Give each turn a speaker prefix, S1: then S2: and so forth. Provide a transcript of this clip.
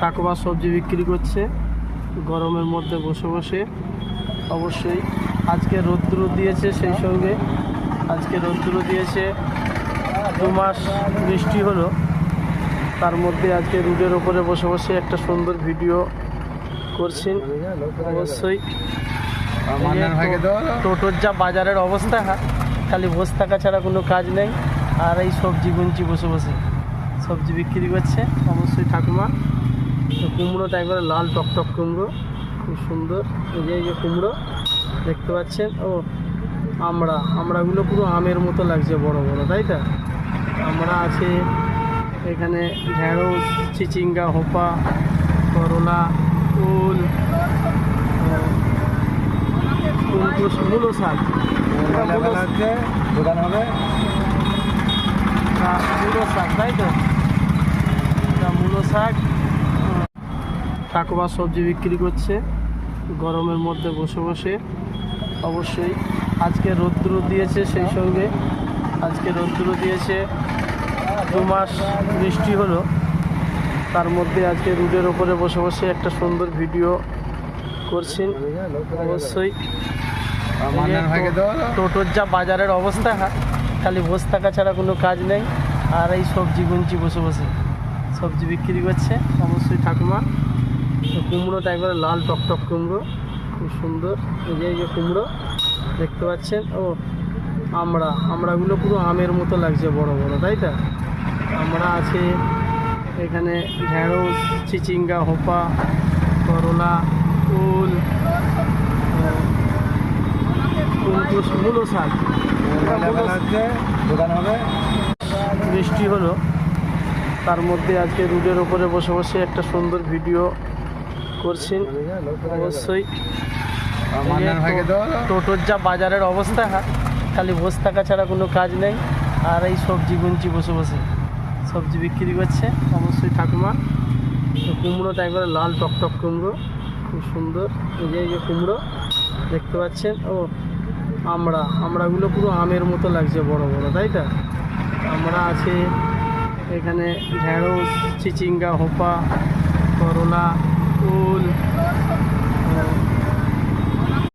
S1: ঠাকুমা সবজি বিক্রি করছে গরমের মধ্যে বসে বসে। অবশ্যই আজকে রৌদ্র দিয়েছে সেই সঙ্গে। আজকে রৌদ্র দিয়েছে দু মাস বৃষ্টি হলো। তার মধ্যে আজকে রোডের ওপরে বসে বসে একটা সুন্দর ভিডিও করছেন। অবশ্যই টোটোর যা বাজারের অবস্থা খালি বসে থাকা ছাড়া কোনো কাজ নেই। আর এই সবজি গুনছি বসে বসে। সবজি বিক্রি করছে অবশ্যই ঠাকুমা। কুমড়োটা একবারে লাল টকটক কুমড়ো খুব সুন্দর। এই যে এই যে কুমড়ো দেখতে পাচ্ছেন? ও আমড়া। আমড়াগুলো পুরো আমের মতো লাগছে বড় বড় তাই তো? আমরা আছে এখানে ঢেঁড়স চিচিঙ্গা হোপা করলা উল মূলো শাক। এটা
S2: দোকান হবে।
S1: না, শাক তাই তো মূলো শাক ঠাকুমা সবজি বিক্রি করছে। গরমের মধ্যে বসে বসে অবশ্যই আজকে রৌদ্র দিয়েছে সেই সঙ্গে। আজকে রৌদ্র দিয়েছে। দু মাস বৃষ্টি হলো। তার মধ্যে আজকে রোডের ওপরে বসে বসে একটা সুন্দর ভিডিও করছেন। অবশ্যই টোটোর যা বাজারের অবস্থা খালি বসে থাকা ছাড়া কোনো কাজ নেই। আর এই সবজি গুনছি বসে বসে। সবজি বিক্রি করছে। অবশ্যই ঠাকুমা কুমড়োটা একবারে লাল টকটক কুমড়ো, খুব সুন্দর। এই যে এই যে কুমড়ো, দেখতে পাচ্ছেন? ও, আমড়া। আমড়াগুলো পুরো আমের মতো লাগছে বড় বড়, তাই তো? আমরা আছে এখানে ঢেঁড়স, চিচিঙ্গা, হোপা, করলা কুমকুস, মূলো শাক। বৃষ্টি হলো। তার মধ্যে আজকে রোডের ওপরে বসে বসে একটা সুন্দর ভিডিও করছেন অবশ্যই। টোটোর যা বাজারের অবস্থা খালি বসে থাকা ছাড়া কোনো কাজ নেই। আর এই সবজি গুনছি বসে বসে। সবজি বিক্রি করছে অবশ্যই ঠাকুমা। কুমড়ো একবারে লাল টকটক কুমড়ো খুব সুন্দর। এই যে এই যে কুমড়ো দেখতে পাচ্ছেন? ও আমড়া আমড়াগুলো পুরো আমের মতো লাগছে বড় বড় তাই তো? আমরা আছে এখানে ঢেঁড়স চিচিঙ্গা হোপা করলা উল